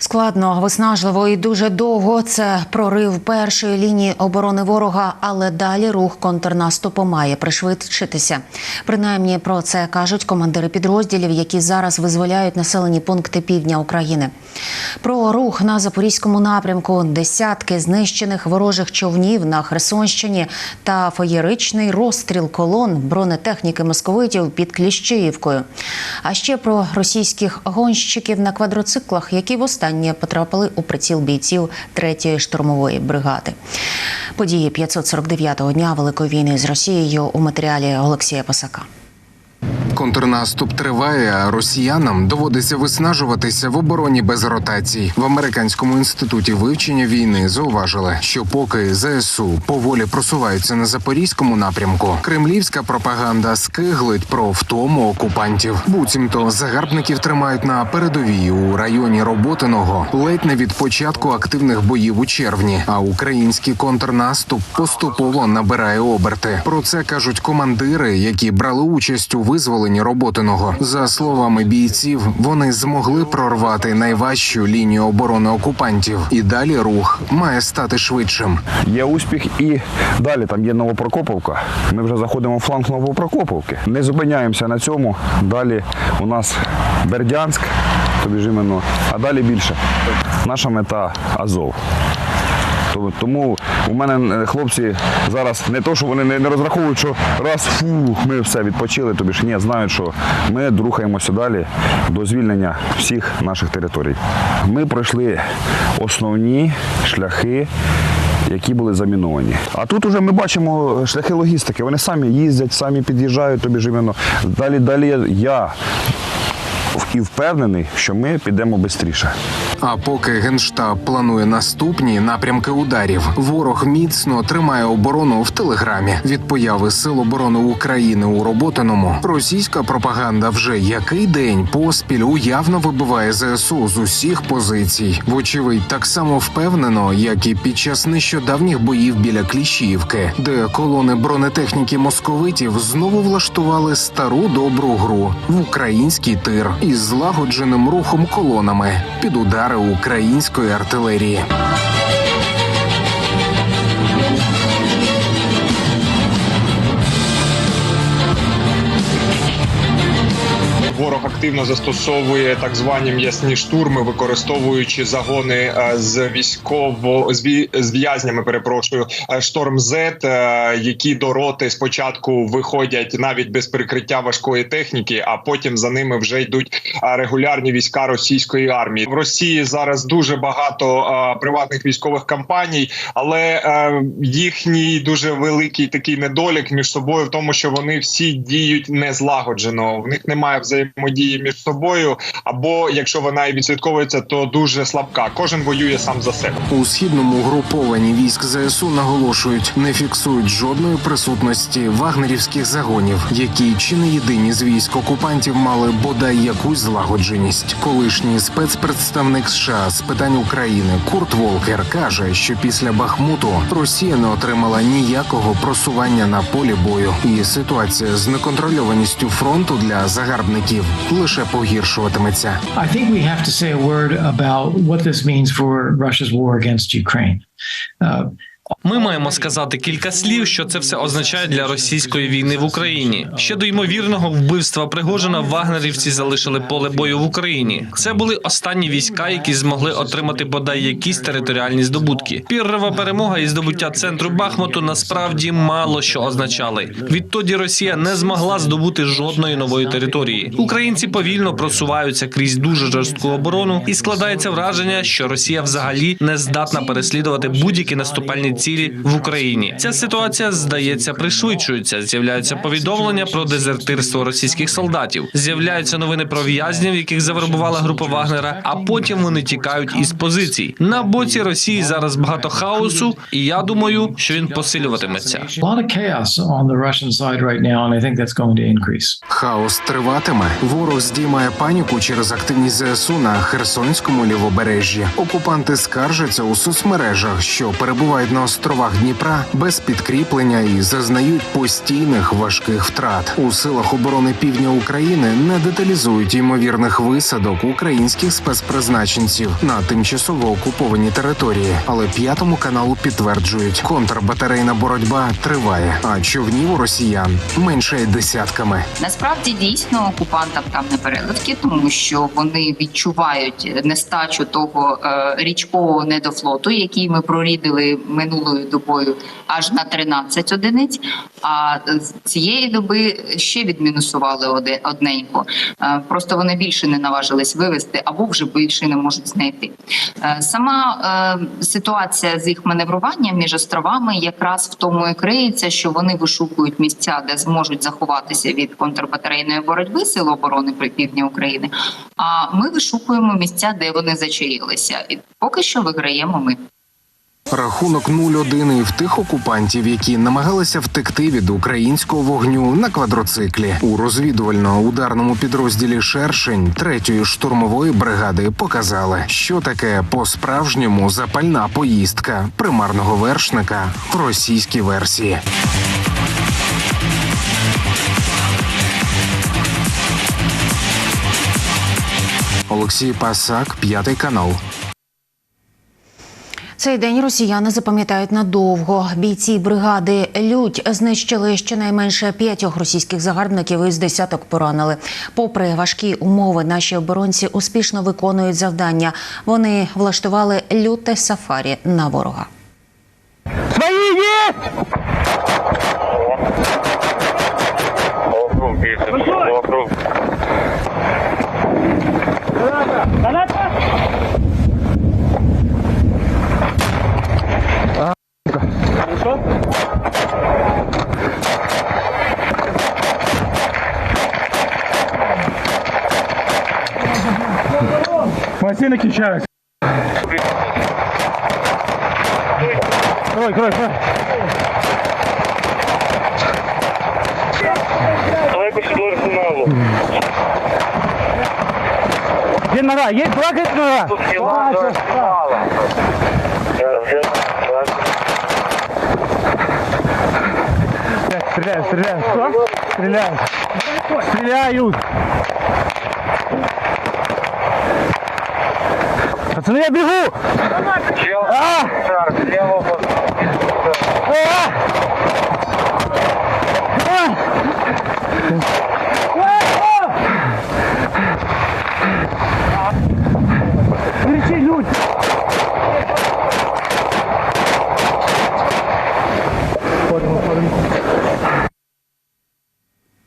Складно, виснажливо і дуже довго. Це прорив першої лінії оборони ворога, але далі рух контрнаступу має пришвидшитися. Принаймні про це кажуть командири підрозділів, які зараз визволяють населені пункти півдня України. Про рух на запорізькому напрямку, десятки знищених ворожих човнів на Херсонщині та феєричний розстріл колон бронетехніки московитів під Кліщеївкою. А ще про російських гонщиків на квадроциклах, які востаннє потрапили у приціл бійців 3-ї штурмової бригади. Події 549-го дня Великої війни з Росією у матеріалі Олексія Пасака. Контрнаступ триває, а росіянам доводиться виснажуватися в обороні без ротацій. В американському інституті вивчення війни зауважили, що поки ЗСУ поволі просуваються на запорізькому напрямку, кремлівська пропаганда скиглить про втому окупантів. Буцімто загарбників тримають на передовій у районі Роботиного ледь не від початку активних боїв у червні. А український контрнаступ поступово набирає оберти. Про це кажуть командири, які брали участь у визволенні Роботиного. За словами бійців, вони змогли прорвати найважчу лінію оборони окупантів, і далі рух має стати швидшим. Є успіх і далі там є Новопрокоповка. Ми вже заходимо в фланг Новопрокоповки. Не зупиняємося на цьому. Далі у нас Бердянськ, тобі ж іменно, а далі більше. Наша мета Азов. То- Тому у мене е, хлопці зараз не то, що вони не, розраховують, що раз фу, ми все відпочили, тобі ж ні, знають, що ми рухаємося далі до звільнення всіх наших територій. Ми пройшли основні шляхи. Які були заміновані. А тут уже ми бачимо шляхи логістики. Вони самі їздять, самі під'їжджають тобі ж іменно. Далі, далі я і впевнений, що ми підемо швидше. А поки генштаб планує наступні напрямки ударів, ворог міцно тримає оборону в телеграмі. Від появи сил оборони України у Роботиному російська пропаганда вже який день поспіль уявно вибиває ЗСУ з усіх позицій. Вочевидь, так само впевнено, як і під час нещодавніх боїв біля Кліщіївки, де колони бронетехніки московитів знову влаштували стару добру гру в український тир із злагодженим рухом колонами під удари української артилерії. Ворог активно застосовує так звані м'ясні штурми, використовуючи загони е, з військово з в'язнями. Перепрошую, е, шторм е, які до роти спочатку виходять навіть без прикриття важкої техніки, а потім за ними вже йдуть е, регулярні війська російської армії. В Росії зараз дуже багато приватних військових кампаній, але їхній дуже великий такий недолік між собою в тому, що вони всі діють незлагоджено. В них немає взаємодії між собою, або якщо вона і відслідковується, то дуже слабка. Кожен воює сам за себе. У східному угрупованні військ ЗСУ наголошують, не фіксують жодної присутності вагнерівських загонів, які чи не єдині з військ окупантів мали бодай якусь злагодженість. Колишній спецпредставник США з питань України Курт Волкер каже, що після Бахмуту Росія не отримала ніякого просування на полі бою, і ситуація з неконтрольованістю фронту для загарбників лише погіршуватиметься. I think we have to say a word about what this means for Russia's war against Ukraine. Uh, Ми маємо сказати кілька слів, що це все означає для російської війни в Україні. Щодо ймовірного вбивства Пригожина, вагнерівці залишили поле бою в Україні. Це були останні війська, які змогли отримати бодай якісь територіальні здобутки. Піррова перемога і здобуття центру Бахмуту насправді мало що означали. Відтоді Росія не змогла здобути жодної нової території. Українці повільно просуваються крізь дуже жорстку оборону, і складається враження, що Росія взагалі не здатна переслідувати будь-які наступальні цілі в Україні. Ця ситуація здається пришвидшується. З'являються повідомлення про дезертирство російських солдатів. З'являються новини про в'язнів, яких завербувала група Вагнера. А потім вони тікають із позицій. На боці Росії зараз багато хаосу, і я думаю, що він посилюватиметься. Хаос триватиме. Ворог здіймає паніку через активність ЗСУ на Херсонському лівобережжі. Окупанти скаржаться у соцмережах, що перебувають на островах Дніпра без підкріплення і зазнають постійних важких втрат. У силах оборони півдня України не деталізують ймовірних висадок українських спецпризначенців на тимчасово окуповані території, але п'ятому каналу підтверджують, контрбатарейна боротьба триває, а човнів у росіян менше десятками. Насправді дійсно окупантам там не переливки, тому що вони відчувають нестачу того е, річкового недофлоту, який ми прорідили минулою добою аж на 13 одиниць. А з цієї доби ще відмінусували одненько. Е, просто вони більше не наважились вивести або вже більше не можуть знайти. Е, Сама е, ситуація з їх маневруванням між островами якраз в тому і криється, що вони вишукують місця, де зможуть заховатися від контрбатарейної боротьби сил оборони при півдні України. А ми вишукуємо місця, де вони зачаїлися. І поки що виграємо ми. Рахунок 0-1 і в тих окупантів, які намагалися втекти від українського вогню на квадроциклі у розвідувально-ударному підрозділі Шершень третьої штурмової бригади показали, що таке по-справжньому запальна поїздка примарного вершника в російській версії. Олексій Пасак, п'ятий канал. Цей день росіяни запам'ятають надовго. Бійці бригади Лють знищили щонайменше п'ятьох російських загарбників і з десяток поранили. Попри важкі умови, наші оборонці успішно виконують завдання. Вони влаштували люте сафарі на ворога. Ботинок и чай. Крой, крой, крой. Давай посидор финалу. Где нора? Есть плакать нора? Тут финал, да, финал. Стреляют, стреляют. Что? Стреляют. Стреляют. Пацаны, я бегу! Чел, а! Шар, лево, а! А! А!